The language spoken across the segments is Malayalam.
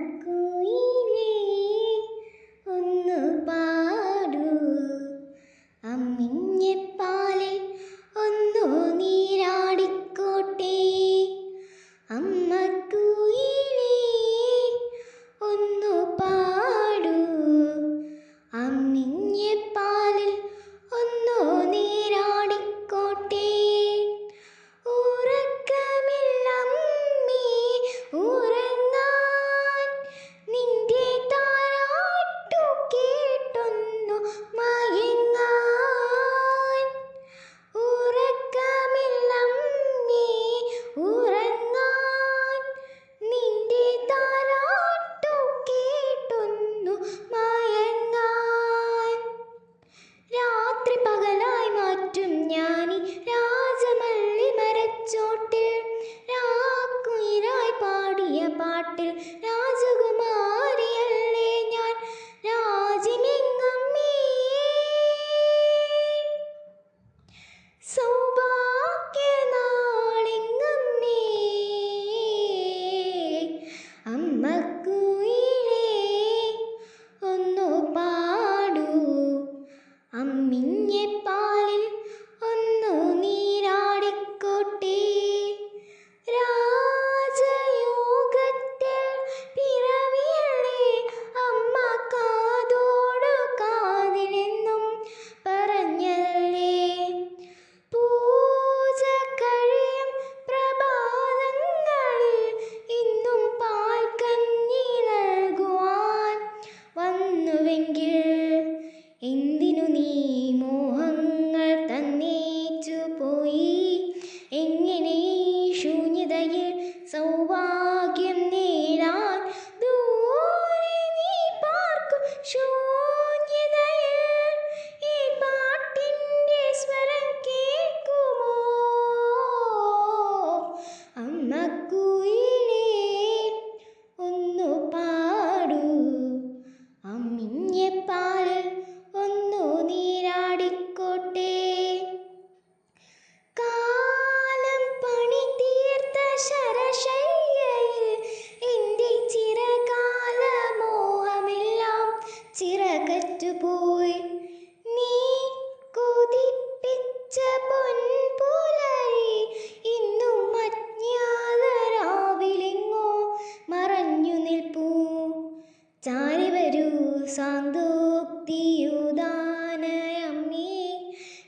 நடக்கும் നാട്ടിൽ രാജകുമാരിയല്ലേ ഞാൻ? രാജ്യമെങ്ങമ്മേ സൗഭാഗ്യ നാളെങ്ങമ്മേ അമ്മക്കുയിലേ ഒന്നു പാടൂ. അമ്മിഞ്ഞെ പാലിൽ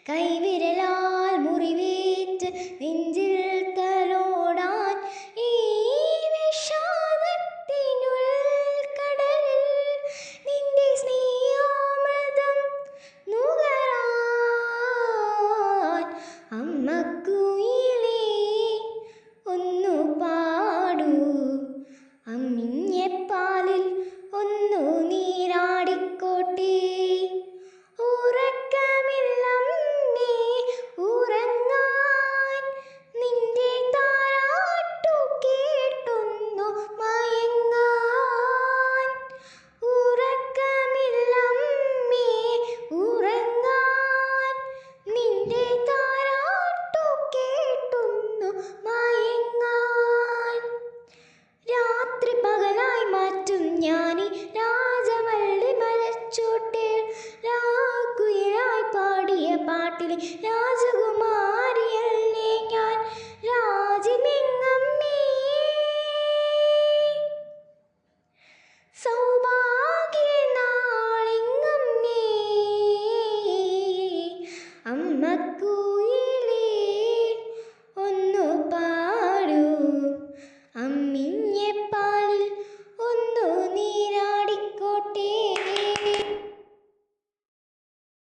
കൈ